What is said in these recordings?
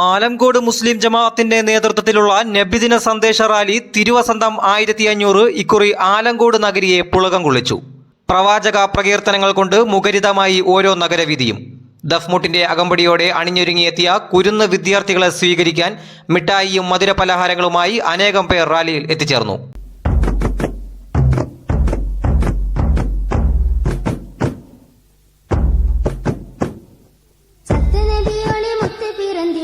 ആലംകോട് മുസ്ലിം ജമാഅത്തിന്റെ നേതൃത്വത്തിലുള്ള നബിദിന സന്ദേശ റാലി തിരുവസന്തം ആയിരത്തി അഞ്ഞൂറ് ഇക്കുറി ആലങ്കോട് നഗരിയെ പുളകം കൊള്ളിച്ചു. പ്രവാചക പ്രകീർത്തനങ്ങൾ കൊണ്ട് മുഖരിതമായി ഓരോ നഗരവീതിയും. ദഫ്മുട്ടിന്റെ അകമ്പടിയോടെ അണിഞ്ഞൊരുങ്ങിയെത്തിയ കുരുന്ന് വിദ്യാർത്ഥികളെ സ്വീകരിക്കാൻ മിഠായിയും മധുരപലഹാരങ്ങളുമായി അനേകം പേർ റാലിയിൽ എത്തിച്ചേർന്നു.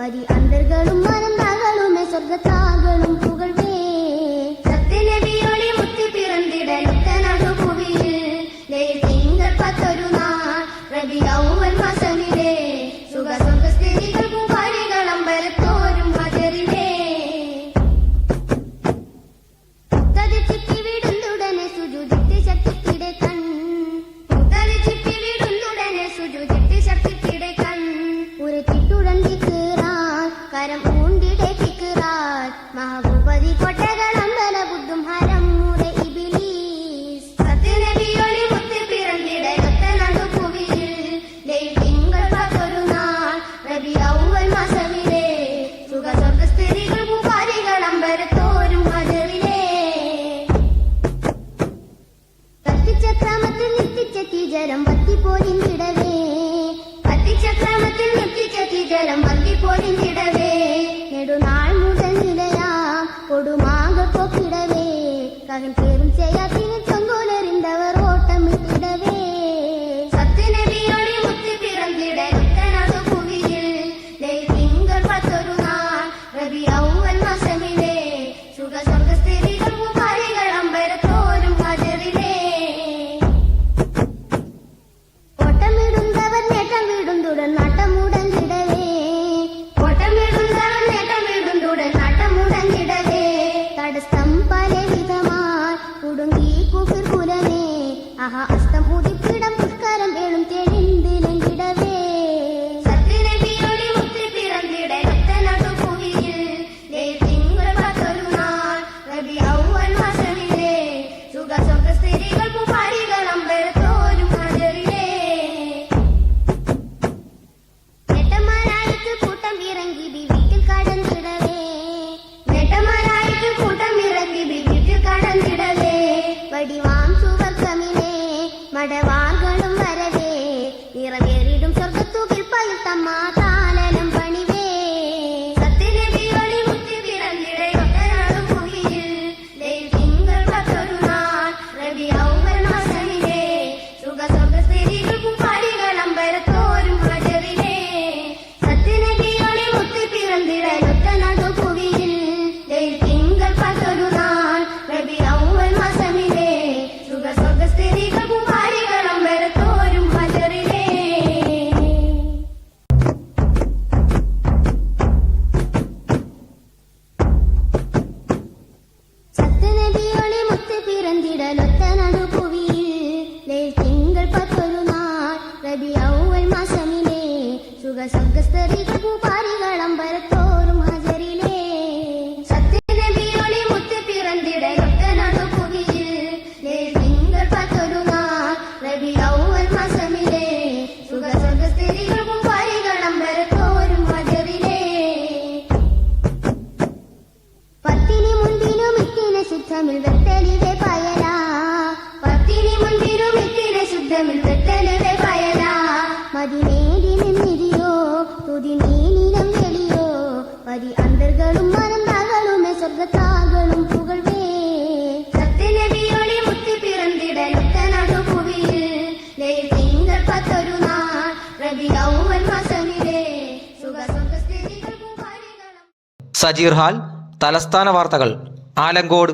പതി അന്തർകളും മരം താകളും സ്വർഗത്താകളും പുകൾ കത്തിച്ചക്രമത്തിൽ നിർത്തിച്ചെത്തി ജലം വത്തിപ്പോലിന്തിടവേ കത്തിച്ചക്രമത്തിൽ നിർത്തിച്ചെത്തി ജലം വത്തിപ്പോലിന്തിടവേ നെടുനാൾ മുതൽ നിലയാം കൊടുമാകൊക്കിടവേ കകൻ வடவா സുഖ സ്വർഗസ്ഥരികൾ പൂപ്പാരികൾ അമ്പരത്തോറും ഹജറിലേ സത്യനബിയൊളി മുത്ത് പിറന്നിടലൊത്ത നടുഭുവിയിൽ ലേൽ തിങ്കൾ പത്തൊരു നാൾ റബി ഔവൽ മാസമിലെ. സുഖ സ്വർഗസ്ഥരികൾ പൂപ്പാരികൾ അമ്പരത്തോറും പത്തിനി മുൻപിനും ഇത്തിന ശുദ്ധമിൽ വെട്ടലിവെ പയല. പത്തിനി മുൻപിനും ഇത്തിന ശുദ്ധമിൽ വെട്ടലിവെ പയല. മതിനേടി സ്വർഗത്താകളും പുകഴ്വേ. സത്യനബിയൊളി മുത്തി പിറന്നിടലൊത്ത നടുഭുവിയിൽ ലയിൽ തിങ്കൾ പത്തൊരു നാൾ റബി ഔവൽ മാസമിലെ. സുഖ സജീർ ഹാൽ തലസ്ഥാന വാർത്തകൾ ആലങ്കോട്.